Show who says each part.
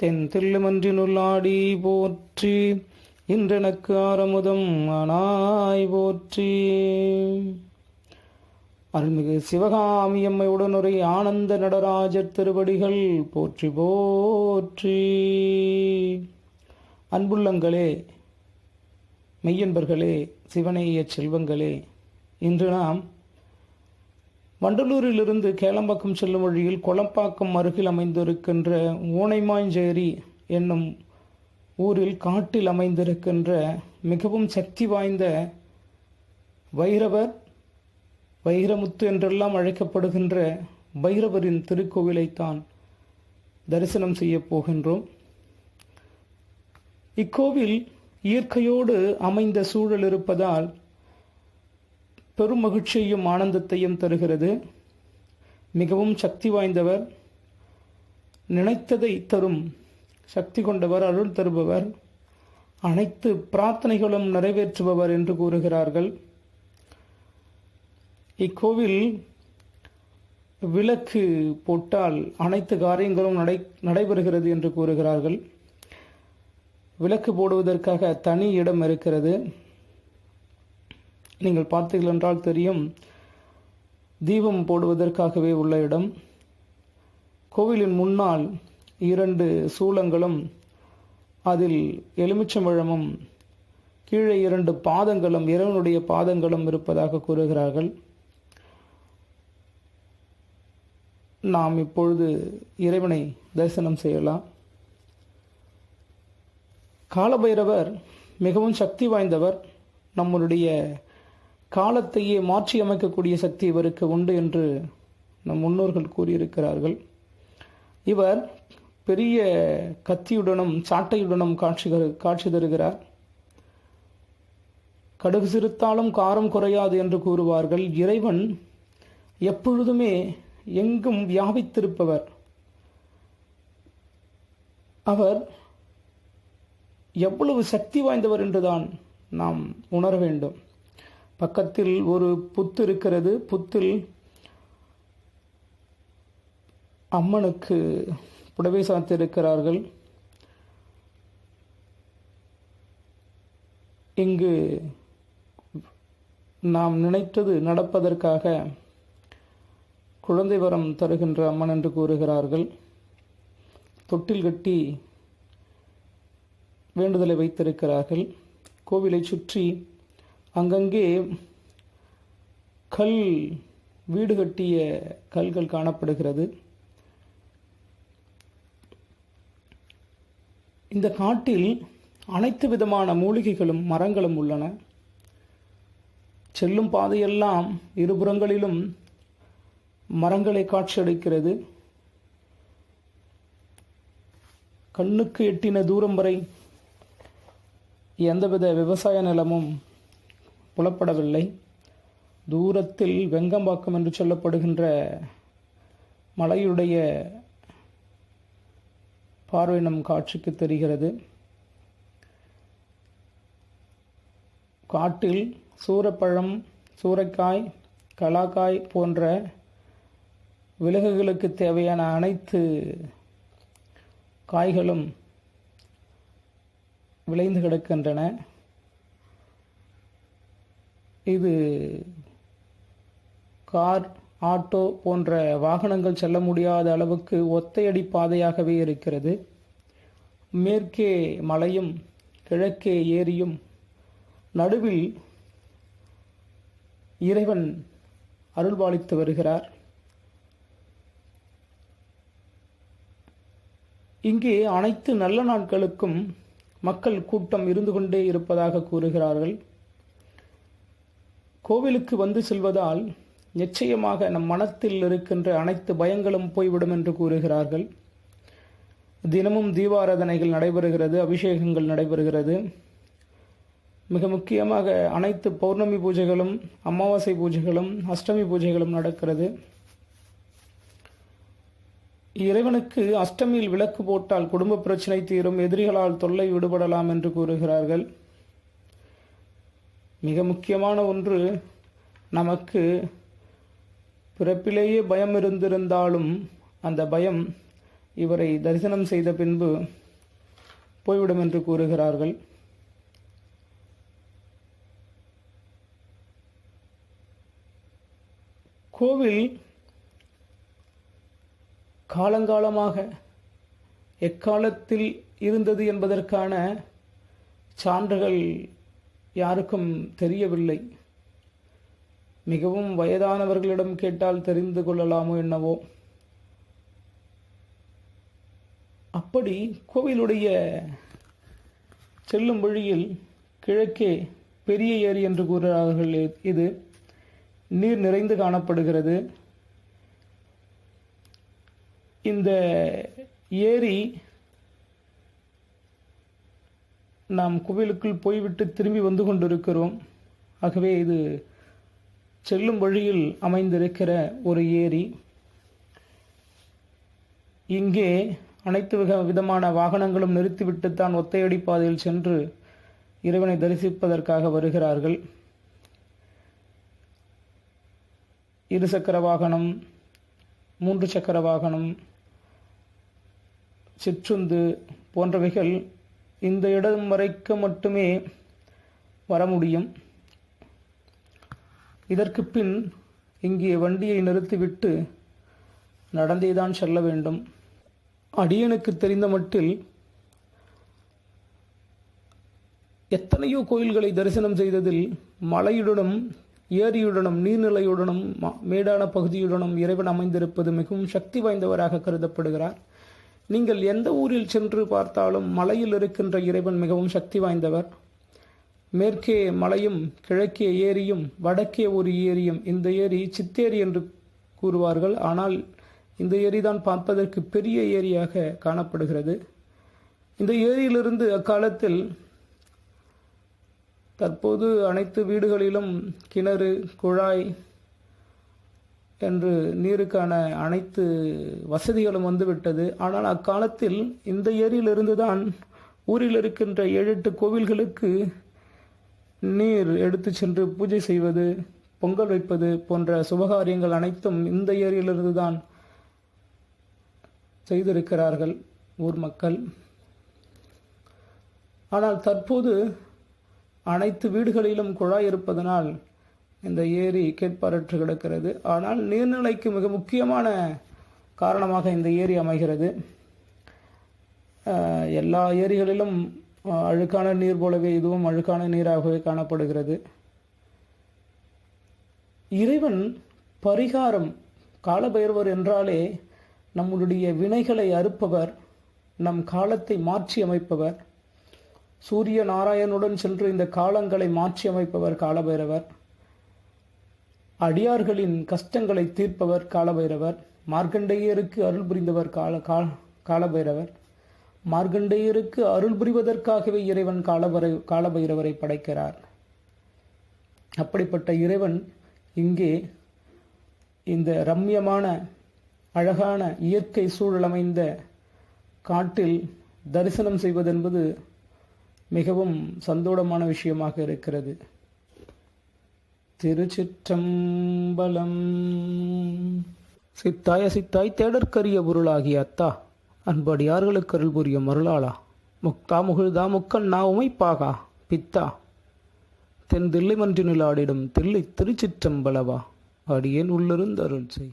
Speaker 1: தென் தில்லுமன்றினுள்ளாடி போற்றி இன்றெனக்கு ஆரமுதம் ஆனாய் போற்றி. அருள்மிகு சிவகாமி அம்மையுடனுரை ஆனந்த நடராஜர் திருவடிகள் போற்றி போற்றி. அன்புள்ளங்களே மெய்யன்பர்களே சிவனேய செல்வங்களே இன்று நாம் வண்டலூரிலிருந்து கேளம்பாக்கம் செல்லும் வழியில் குளம்பாக்கம் அருகில் அமைந்திருக்கின்ற ஊனைமாஞ்சேரி என்னும் ஊரில் காட்டில் அமைந்திருக்கின்ற மிகவும் சக்தி வாய்ந்த வைரவர் வைரமுத்து என்றெல்லாம் அழைக்கப்படுகின்ற பைரவரின் திருக்கோவிலைத்தான் தரிசனம் செய்ய போகின்றோம். இக்கோவில் இயற்கையோடு அமைந்த சூழல் இருப்பதால் பெரும் மகிழ்ச்சியையும் ஆனந்தத்தையும் தருகிறது. மிகவும் சக்தி வாய்ந்தவர். நினைத்ததை தரும் சக்தி கொண்டவர் அருள் தருபவர். அனைத்து பிரார்த்தனைகளும் நிறைவேற்றுபவர் என்று கூறுகிறார்கள். இக்கோவில் விளக்கு போட்டால் அனைத்து காரியங்களும் நடை நடைபெறுகிறது என்று கூறுகிறார்கள். விளக்கு போடுவதற்காக தனி இடம் இருக்கிறது. நீங்கள் பார்த்தீர்கள் என்றால் தெரியும். தீபம் போடுவதற்காகவே உள்ள இடம். கோவிலின் முன்னால் இரண்டு சூளங்களும் அதில் எலுமிச்சம்பழமும் கீழே இரண்டு பாதங்களும் இறைவனுடைய பாதங்களும் இருப்பதாக கூறுகிறார்கள். நாம் இப்பொழுது இறைவனை தரிசனம் செய்யலாம். காலபைரவர் மிகவும் சக்தி வாய்ந்தவர். நம்மளுடைய காலத்தையே மாற்றி அமைக்கக்கூடிய சக்தி இவருக்கு உண்டு என்று நம் முன்னோர்கள் கூறியிருக்கிறார்கள். இவர் பெரிய கத்தியுடனும் சாட்டையுடனும் காட்சி காட்சி தருகிறார். கடுகு சிறுத்தாலும் காரம் குறையாது என்று கூறுவார்கள். இறைவன் எப்பொழுதுமே எங்கும் வியாபித்திருப்பவர். அவர் எவ்வளவு சக்தி வாய்ந்தவர் என்றுதான் நாம் உணர வேண்டும். பக்கத்தில் ஒரு புத்து இருக்கிறது. புத்தில் அம்மனுக்கு புடவை சாத்திருக்கிறார்கள் இங்கு நாம் நினைத்தது நடப்பதற்காக குழந்தை வரம் தருகின்ற அம்மன் என்று கூறுகிறார்கள். தொட்டில் கட்டி வேண்டுதலை வைத்திருக்கிறார்கள். கோவிலை சுற்றி அங்கங்கே கல் வீடு கட்டிய கல்கள் காணப்படுகிறது. இந்த காட்டில் அனைத்து விதமான மூலிகைகளும் மரங்களும் உள்ளன. செல்லும் பாதையெல்லாம் இருபுறங்களிலும் மரங்களை காட்சியளிக்கிறது. கண்ணுக்கு எட்டின தூரம் வரை எந்தவித விவசாய நிலமும் புலப்படவில்லை. தூரத்தில் வெங்கம்பாக்கம் என்று சொல்லப்படுகின்ற மலையுடைய பார்வை நம் காட்சிக்கு தெரிகிறது. காட்டில் சூரப்பழம் சூறைக்காய் கலாக்காய் போன்ற விலங்குகளுக்கு தேவையான அனைத்து காய்களும் விளைந்து கிடக்கின்றன. இது கார் ஆட்டோ போன்ற வாகனங்கள் செல்ல முடியாத அளவுக்கு ஒத்தையடி பாதையாகவே இருக்கிறது. மேற்கே மலையும் கிழக்கே ஏரியும் நடுவில் இறைவன் அருள்பாலித்து வருகிறார். இங்கே அனைத்து நல்ல நாட்களுக்கும் மக்கள் கூட்டம் இருந்து கொண்டே இருப்பதாக கூறுகிறார்கள். கோவிலுக்கு வந்து செல்வதால் நிச்சயமாக நம் மனத்தில் இருக்கின்ற அனைத்து பயங்களும் போய்விடும் என்று கூறுகிறார்கள். தினமும் தீபாராதனைகள் நடைபெறுகிறது அபிஷேகங்கள் நடைபெறுகிறது. மிக முக்கியமாக அனைத்து பௌர்ணமி பூஜைகளும் அமாவாசை பூஜைகளும் அஷ்டமி பூஜைகளும் நடக்கிறது. இறைவனுக்கு அஷ்டமியில் விளக்கு போட்டால் குடும்ப பிரச்சனை தீரும் எதிரிகளால் தொல்லை விடுபடலாம் என்று கூறுகிறார்கள். மிக முக்கியமான ஒன்று நமக்கு பிறப்பிலேயே பயம் இருந்திருந்தாலும் அந்த பயம் இவரை தரிசனம் செய்த பின்பு போய்விடும் என்று கூறுகிறார்கள். கோவில் காலங்காலமாக எக்காலத்தில் இருந்தது என்பதற்கான சான்றுகள் யாருக்கும் தெரியவில்லை. மிகவும் வயதானவர்களிடம் கேட்டால் தெரிந்து கொள்ளலாமோ என்னவோ. அப்படி கோவிலுடைய செல்லும் வழியில் கிழக்கே பெரிய ஏரி என்று கூறுகிறார்கள். இது நீர் நிறைந்து காணப்படுகிறது. இந்த ஏரி நாம் கோவிலுக்குள் போய்விட்டு திரும்பி வந்து கொண்டிருக்கிறோம். ஆகவே இது செல்லும் வழியில் அமைந்திருக்கிற ஒரு ஏரி. இங்கே அனைத்து வித விதமான வாகனங்களும் நிறுத்திவிட்டுத்தான் ஒத்தையடி பாதையில் சென்று இறைவனை தரிசிப்பதற்காக வருகிறார்கள். இருசக்கர வாகனம் மூன்று சக்கர வாகனம் சிற்றுந்து போன்றவைகள் இந்த இடம் வரைக்கு மட்டுமே வர முடியும். இதற்கு பின் இங்கே வண்டியை நிறுத்திவிட்டு நடந்தேதான் செல்ல வேண்டும். அடியனுக்கு தெரிந்த மட்டில் எத்தனையோ கோயில்களை தரிசனம் செய்ததில் மலையுடனும் ஏரியுடனும் நீர்நிலையுடனும் ம- மேடான பகுதியுடனும் இறைவன் அமைந்திருப்பது மிகவும் சக்தி வாய்ந்தவராக கருதப்படுகிறார். நீங்கள் எந்த ஊரில் சென்று பார்த்தாலும் மலையில் இருக்கின்ற இறைவன் மிகவும் சக்தி வாய்ந்தவர். மேற்கே மலையும் கிழக்கே ஏரியும் வடக்கே ஒரு ஏரியும் இந்த ஏரி சித்தேரி என்று கூறுவார்கள். ஆனால் இந்த ஏரி தான் பார்ப்பதற்கு பெரிய ஏரியாக காணப்படுகிறது. இந்த ஏரியிலிருந்து அக்காலத்தில் தற்போது அனைத்து வீடுகளிலும் கிணறு குழாய் என்று நீருக்கான அனைத்து வசதிகளும் வந்துவிட்டது. ஆனால் அக்காலத்தில் இந்த ஏரியிலிருந்து தான் ஊரில் இருக்கின்ற ஏழு எட்டு கோவில்களுக்கு நீர் எடுத்து சென்று பூஜை செய்வது பொங்கல் வைப்பது போன்ற சுபகாரியங்கள் அனைத்தும் இந்த ஏரியிலிருந்து தான் செய்திருக்கிறார்கள் ஊர் மக்கள். ஆனால் தற்போது அனைத்து வீடுகளிலும் குழாய் இருப்பதனால் இந்த ஏரி கேட்பாரற்று கிடக்கிறது. ஆனால் நீர்நிலைக்கு மிக முக்கியமான காரணமாக இந்த ஏரி அமைகிறது. எல்லா ஏரிகளிலும் அஹ், அழுக்கான நீர் போலவே இதுவும் அழுக்கான நீராகவே காணப்படுகிறது. இறைவன் பரிகாரம் காலபைரவர் என்றாலே நம்முடைய வினைகளை அறுப்பவர் நம் காலத்தை மாற்றி அமைப்பவர். சூரிய நாராயணுடன் சென்று இந்த காலங்களை மாற்றி அமைப்பவர் காலபைரவர். அடியார்களின் கஷ்டங்களை தீர்ப்பவர் காலபைரவர் மார்க்கண்டேயருக்கு அருள் புரிந்தவர் கால காலபைரவர். மார்க்கண்டேயருக்கு அருள் புரிவதற்காகவே இறைவன் காலபரை காலபைரவரை படைக்கிறார். அப்படிப்பட்ட இறைவன் இங்கே இந்த ரம்யமான அழகான இயற்கை சூழல் அமைந்த காட்டில் தரிசனம் செய்வதென்பது மிகவும் சந்தோடமான விஷயமாக இருக்கிறது. திருச்சிற்றம்பலம். சித்தாய சித்தாய் தேடற்கரிய பொருளாகிய அத்தா அன்படியார்களுக்கு அருள் புரிய அருளாளா? முக்தா முகிழ்தா முக்கண்ணா உமைப்பாகா? பித்தா தென் தில்லை மன்றினில் ஆடிடும் தில்லை திருச்சிற்றம்பலவா? அடியேன் உள்ளிருந்து அருள் செய்.